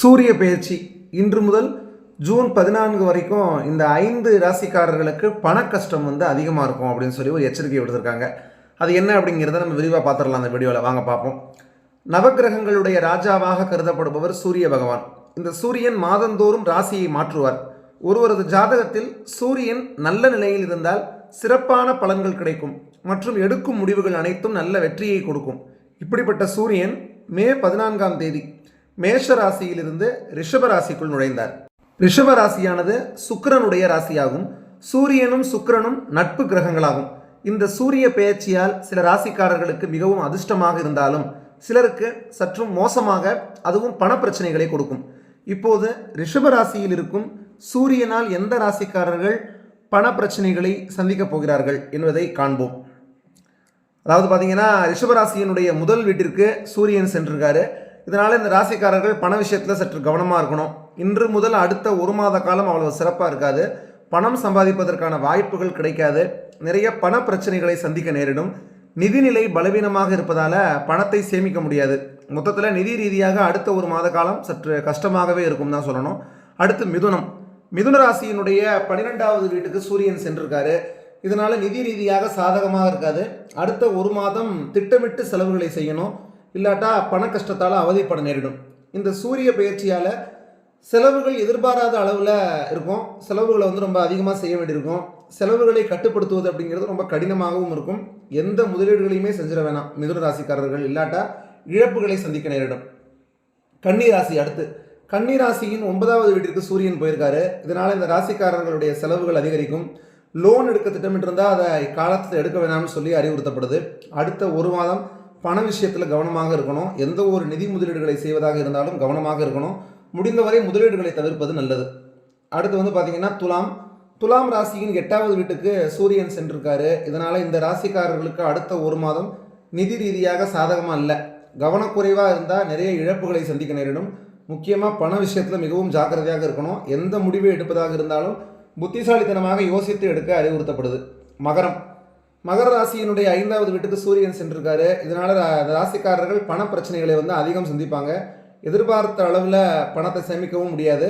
சூரிய பெயர்ச்சி. இன்று முதல் ஜூன் பதினான்கு வரைக்கும் இந்த ஐந்து ராசிக்காரர்களுக்கு பண கஷ்டம் வந்து அதிகமாக இருக்கும் அப்படின்னு சொல்லி ஒரு எச்சரிக்கை விடுத்திருக்காங்க. அது என்ன அப்படிங்கிறத நம்ம விரிவாக பார்த்துடலாம் அந்த வீடியோவில் வாங்க பார்ப்போம். நவக்கிரகங்களுடைய ராஜாவாக கருதப்படுபவர் சூரிய பகவான். இந்த சூரியன் மாதந்தோறும் ராசியை மாற்றுவார். ஒருவரது ஜாதகத்தில் சூரியன் நல்ல நிலையில் இருந்தால் சிறப்பான பலன்கள் கிடைக்கும் மற்றும் எடுக்கும் முடிவுகள் அனைத்தும் நல்ல வெற்றியை கொடுக்கும். இப்படிப்பட்ட சூரியன் மே பதினான்காம் தேதி மேஷ ராசியிலிருந்து ரிஷபராசிக்குள் நுழைந்தார். ரிஷபராசியானது ராசியானது ராசியாகும். சூரியனும் சுக்கரனும் நட்பு கிரகங்களாகும். இந்த சூரிய பெயர்ச்சியால் சில ராசிக்காரர்களுக்கு மிகவும் அதிர்ஷ்டமாக இருந்தாலும் சிலருக்கு சற்றும் மோசமாக அதுவும் பண பிரச்சனைகளை கொடுக்கும். இப்போது ரிஷப ராசியில் இருக்கும் சூரியனால் எந்த ராசிக்காரர்கள் பண பிரச்சனைகளை சந்திக்கப் போகிறார்கள் என்பதை காண்போம். அதாவது பார்த்தீங்கன்னா ரிஷபராசியினுடைய முதல் வீட்டிற்கு சூரியன் சென்றிருக்காரு. இதனால் இந்த ராசிக்காரர்கள் பண விஷயத்தில் சற்று கவனமாக இருக்கணும். இன்று முதல் அடுத்த ஒரு மாத காலம் அவ்வளவு சிறப்பாக இருக்காது. பணம் சம்பாதிப்பதற்கான வாய்ப்புகள் கிடைக்காது. நிறைய பண பிரச்சனைகளை சந்திக்க நேரிடும். நிதிநிலை பலவீனமாக இருப்பதால் பணத்தை சேமிக்க முடியாது. மொத்தத்தில் நிதி ரீதியாக அடுத்த ஒரு மாத காலம் சற்று கஷ்டமாகவே இருக்கும் தான் சொல்லணும். அடுத்து மிதுனம். மிதுன ராசியினுடைய பன்னிரெண்டாவது வீட்டுக்கு சூரியன் சென்றிருக்காரு. இதனால் நிதி ரீதியாக சாதகமாக இருக்காது. அடுத்த ஒரு மாதம் திட்டமிட்டு செலவுகளை செய்யணும். இல்லாட்டா பண கஷ்டத்தால் அவதிப்பட நேரிடும். இந்த சூரிய பயிற்சியால் செலவுகள் எதிர்பாராத அளவில் இருக்கும். செலவுகளை வந்து ரொம்ப அதிகமாக செய்ய வேண்டியிருக்கும். செலவுகளை கட்டுப்படுத்துவது அப்படிங்கிறது ரொம்ப கடினமாகவும் இருக்கும். எந்த முதலீடுகளையுமே செஞ்சிட வேணாம். மிதுன ராசிக்காரர்கள் இல்லாட்டா இழப்புகளை சந்திக்க நேரிடும். கன்னி ராசி அடுத்து. கன்னி ராசியின் ஒன்பதாவது வீட்டிற்கு சூரியன் போயிருக்காரு. இதனால் இந்த ராசிக்காரர்களுடைய செலவுகள் அதிகரிக்கும். லோன் எடுக்க திட்டமிட்டிருந்தால் அதை காலத்தில் எடுக்க வேணாம்னு சொல்லி அறிவுறுத்தப்படுது. அடுத்த ஒரு மாதம் பண விஷயத்தில் கவனமாக இருக்கணும். எந்த ஒரு நிதி முதலீடுகளை செய்வதாக இருந்தாலும் கவனமாக இருக்கணும். முடிந்தவரை முதலீடுகளை தவிர்ப்பது நல்லது. அடுத்து வந்து பார்த்தீங்கன்னா துலாம். துலாம் ராசியின் எட்டாவது வீட்டுக்கு சூரியன் சென்றிருக்காரு. இதனால் இந்த ராசிக்காரர்களுக்கு அடுத்த ஒரு மாதம் நிதி ரீதியாக சாதகமாக இல்லை. கவனக்குறைவாக இருந்தால் நிறைய இழப்புகளை சந்திக்க நேரிடும். முக்கியமாக பண விஷயத்தில் மிகவும் ஜாக்கிரதையாக இருக்கணும். எந்த முடிவை எடுப்பதாக இருந்தாலும் புத்திசாலித்தனமாக யோசித்து எடுக்க அறிவுறுத்தப்படுது. மகரம். மகர ராசியினுடைய ஐந்தாவது வீட்டுக்கு சூரியன் சென்றிருக்காரு. இதனால் ராசிக்காரர்கள் பண பிரச்சனைகளை வந்து அதிகம் சந்திப்பாங்க. எதிர்பார்த்த அளவில் பணத்தை சேமிக்கவும் முடியாது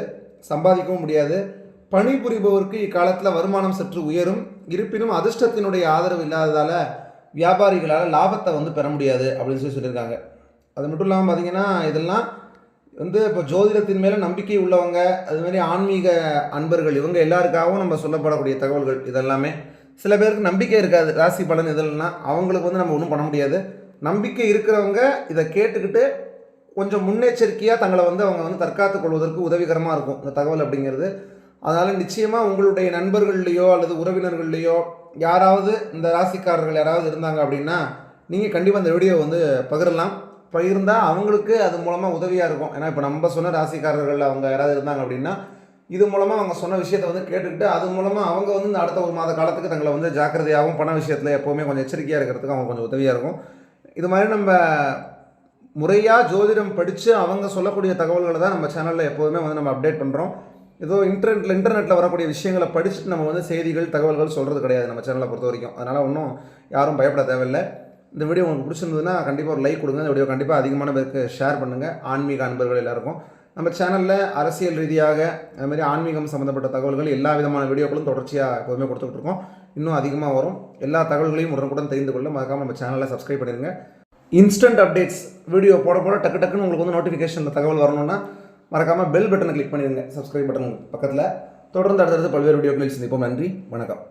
சம்பாதிக்கவும் முடியாது. பணிபுரிபவருக்கு இக்காலத்தில் வருமானம் சற்று உயரும். இருப்பினும் அதிர்ஷ்டத்தினுடைய ஆதரவு இல்லாததால் வியாபாரிகளால் லாபத்தை வந்து பெற முடியாது அப்படின்னு சொல்லி சொல்லியிருக்காங்க. அது மட்டும் இல்லாமல் பார்த்தீங்கன்னா இதெல்லாம் வந்து இப்போ ஜோதிடத்தின் மேலே நம்பிக்கை உள்ளவங்க அதுமாதிரி ஆன்மீக அன்பர்கள் இவங்க எல்லாருக்காகவும் நம்ம சொல்லப்படக்கூடிய தகவல்கள் இதெல்லாமே. சில பேருக்கு நம்பிக்கை இருக்காது ராசி பலன் இதெல்லாம் அவங்களுக்கு வந்து நம்ம ஒன்றும் பண்ண முடியாது. நம்பிக்கை இருக்கிறவங்க இதை கேட்டுக்கிட்டு கொஞ்சம் முன்னெச்சரிக்கையாக தங்களை வந்து அவங்க வந்து தற்காத்துக் கொள்வதற்கு உதவிகரமாக இருக்கும் இந்த தகவல் அப்படிங்கிறது. அதனால் நிச்சயமாக உங்களுடைய நண்பர்கள்லையோ அல்லது உறவினர்கள்லையோ யாராவது இந்த ராசிக்காரர்கள் யாராவது இருந்தாங்க அப்படின்னா நீங்கள் கண்டிப்பாக இந்த வீடியோ வந்து பகிரலாம். பகிர்ந்தால் அவங்களுக்கு அது மூலமாக உதவியாக இருக்கும். ஏன்னா இப்போ நம்ம சொன்ன ராசிக்காரர்கள் அவங்க யாராவது இருந்தாங்க அப்படின்னா இது மூலமாக அவங்க சொன்ன விஷயத்தை வந்து கேட்டுக்கிட்டு அது மூலமாக அவங்க வந்து இந்த அடுத்த ஒரு மாத காலத்துக்கு தங்களை வந்து ஜாக்கிரதையாகவும் பண விஷயத்தில் எப்போவுமே கொஞ்சம் எச்சரிக்கையாக இருக்கிறதுக்கு அவங்க கொஞ்சம் உதவியாக இருக்கும். இது மாதிரி நம்ம முறையாக ஜோதிடம் படித்து அவங்க சொல்லக்கூடிய தகவல்களை தான் நம்ம சேனலில் எப்போதுமே வந்து நம்ம அப்டேட் பண்ணுறோம் ஏதோ இன்டர்நெட்டில் இன்டர்நெட்டில் வரக்கூடிய விஷயங்களை படிச்சுட்டு நம்ம வந்து செய்திகள் தகவல்கள் சொல்கிறது கிடையாது நம்ம சேனலை பொறுத்த வரைக்கும். அதனால் ஒன்றும் யாரும் பயப்பட தேவையில்லை. இந்த வீடியோ உங்களுக்கு பிடிச்சிருந்ததுன்னா கண்டிப்பாக ஒரு லைக் கொடுங்க. இந்த வீடியோ கண்டிப்பாக அதிகமான பேருக்கு ஷேர் பண்ணுங்கள் ஆன்மீக அன்பர்கள் எல்லாருக்கும். நம்ம சேனலில் அரசியல் ரீதியாக அதுமாதிரி ஆன்மீகம் சம்மந்தப்பட்ட தகவல்கள் எல்லா விதமான வீடியோக்களும் தொடர்ச்சியாக எப்போதுமே கொடுத்துட்டு இருக்கோம். இன்னும் அதிகமாக வரும். எல்லா தகவல்களையும் உடனுக்குடன் தெரிந்து கொள்ள மறக்காமல் நம்ம சேனலை சப்ஸ்கிரைப் பண்ணிடுங்க இன்ஸ்டன்ட் அப்டேட்ஸ் வீடியோ போட போட டக்கு டக்குன்னு உங்களுக்கு வந்து நோட்டிஃபிகேஷனில் தகவல் வரணும்னா மறக்காமல் பெல் பட்டனை கிளிக் பண்ணிடுங்க சப்ஸ்கிரைப் பட்டன் பக்கத்தில். தொடர்ந்து அடுத்தடுத்து பல்வேறு வீடியோக்களில் சந்திப்போம். நன்றி. வணக்கம்.